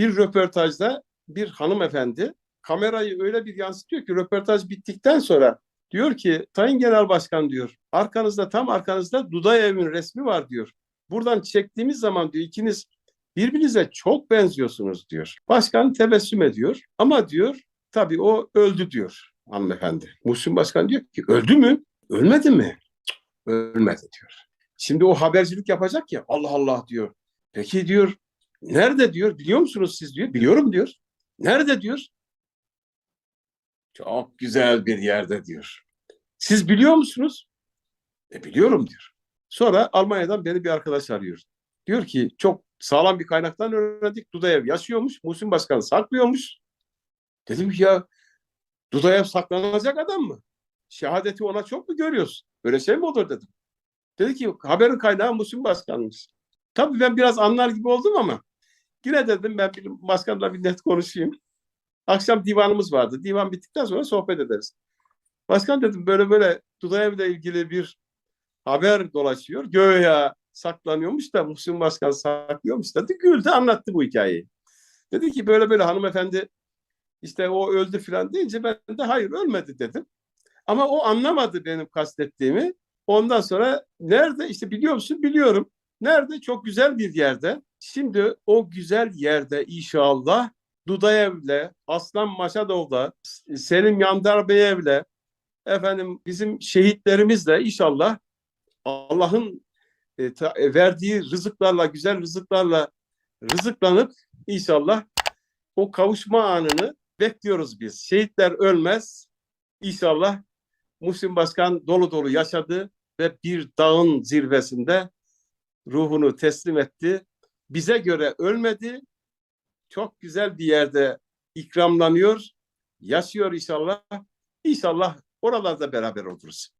bir röportajda bir hanımefendi kamerayı öyle bir yansıtıyor ki röportaj bittikten sonra diyor ki Sayın Genel Başkan diyor arkanızda tam arkanızda Dudayev'in resmi var diyor. Buradan çektiğimiz zaman diyor ikiniz birbirinize çok benziyorsunuz diyor. Başkan tebessüm ediyor ama diyor tabii o öldü diyor hanımefendi. Muhsin Başkan diyor ki öldü mü? Ölmedi mi? Cık, Ölmedi diyor. Şimdi o habercilik yapacak ya Allah Allah diyor. Peki diyor nerede diyor biliyor musunuz siz diyor. Biliyorum diyor. Nerede diyor. Çok güzel bir yerde diyor. Siz biliyor musunuz? E biliyorum diyor. Sonra Almanya'dan beni bir arkadaş arıyor. Diyor ki çok sağlam bir kaynaktan öğrendik. Dudayev yaşıyormuş. Muhsin Başkan saklıyormuş. Dedim ki ya Dudayev saklanacak adam mı? Şehadeti ona çok mu görüyoruz? Böyle şey mi olur dedim. Dedi ki haberin kaynağı Muhsin Başkan'mış. Tabii ben biraz anlar gibi oldum ama yine dedim ben bir başkanla bir net konuşayım. Akşam divanımız vardı. Divan bittikten sonra sohbet ederiz. Başkan dedim böyle böyle Dudayev'le ilgili bir haber dolaşıyor. Göya saklanıyormuş da Muhsin Başkan saklıyormuş dedi. Güldü anlattı bu hikayeyi. Dedi ki böyle böyle hanımefendi işte o öldü filan deyince ben de hayır ölmedi dedim. Ama o anlamadı benim kastettiğimi. Ondan sonra nerede işte biliyor musun? Biliyorum. Nerede? Çok güzel bir yerde. Şimdi o güzel yerde inşallah Dudayev'le, Aslan Maşadov'la, Selim Yandarbayev'le, efendim bizim şehitlerimizle inşallah Allah'ın e, e, verdiği rızıklarla, güzel rızıklarla rızıklanıp inşallah o kavuşma anını bekliyoruz biz. Şehitler ölmez. İnşallah Muhsin Başkan dolu dolu yaşadı ve bir dağın zirvesinde ruhunu teslim etti. Bize göre ölmedi. Çok güzel bir yerde ikramlanıyor. Yaşıyor inşallah. İnşallah oralarda beraber oluruz.